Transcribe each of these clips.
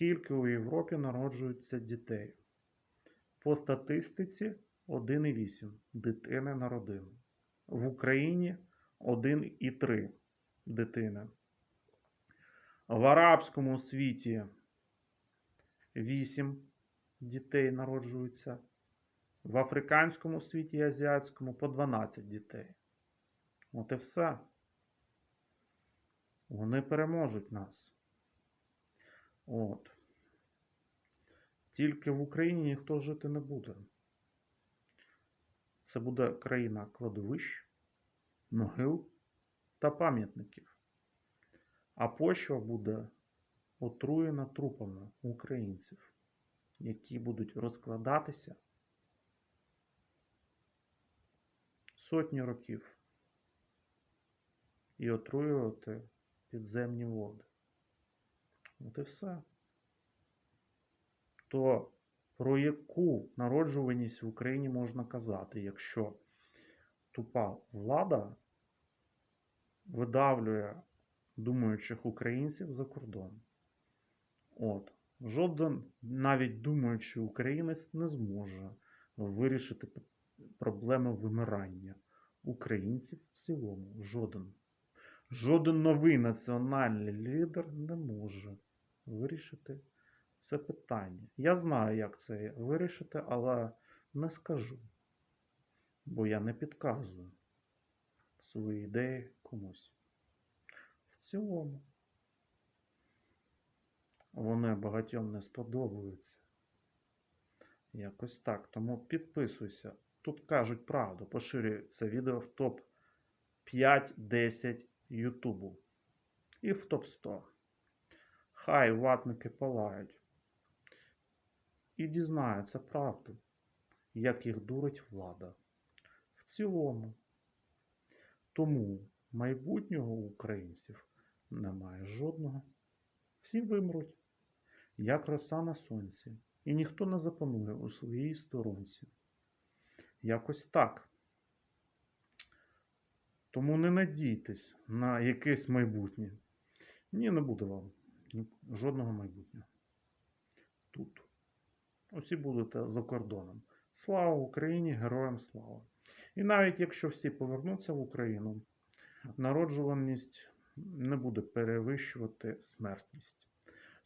Скільки у Європі народжується дітей? По статистиці 1,8 дитини на родину. В Україні 1,3 дитини. В арабському світі 8 дітей народжується. В африканському світі і азіатському по 12 дітей. От і все. Вони переможуть нас. От. Тільки в Україні ніхто жити не буде. Це буде країна кладовищ, могил та пам'ятників. А почва буде отруєна трупами українців, які будуть розкладатися сотні років і отруювати підземні води. От і все. То про яку народжуваність в Україні можна казати, якщо тупа влада видавлює думаючих українців за кордон? От. Жоден навіть думаючий українець не зможе вирішити проблеми вимирання українців в цілому. Жоден. Жоден новий національний лідер не може вирішити це питання. Я знаю, як це вирішити, але не скажу. Бо я не підказую свої ідеї комусь. В цілому. Вони багатьом не сподобаються. Якось так. Тому підписуйся. Тут кажуть правду. Поширюй це відео в топ 5-10 Ютубу. І в топ 100. Хай ватники палають. І дізнаються правду, як їх дурить влада. В цілому. Тому майбутнього українців немає жодного. Всі вимруть, як роса на сонці, і ніхто не запанує у своїй сторонці. Якось так. Тому не надійтесь на якесь майбутнє. Ні, не буде вам жодного майбутнього. Тут. Усі будете за кордоном. Слава Україні, героям слава! І навіть якщо всі повернуться в Україну, народжуваність не буде перевищувати смертність.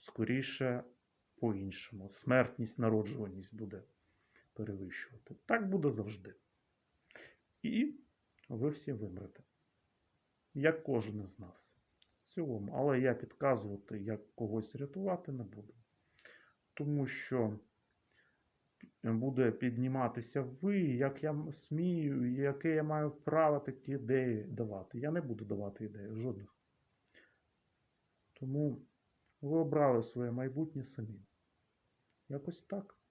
Скоріше по-іншому. Смертність, народжуваність буде перевищувати. Так буде завжди. І ви всі вимрете. Як кожен із нас. Цілому. Але я підказувати, як когось рятувати не буду. Тому що буде підніматися ви, як я смію, яке я маю право такі ідеї давати. Я не буду давати ідеї, жодних. Тому ви обрали своє майбутнє самі. Якось так.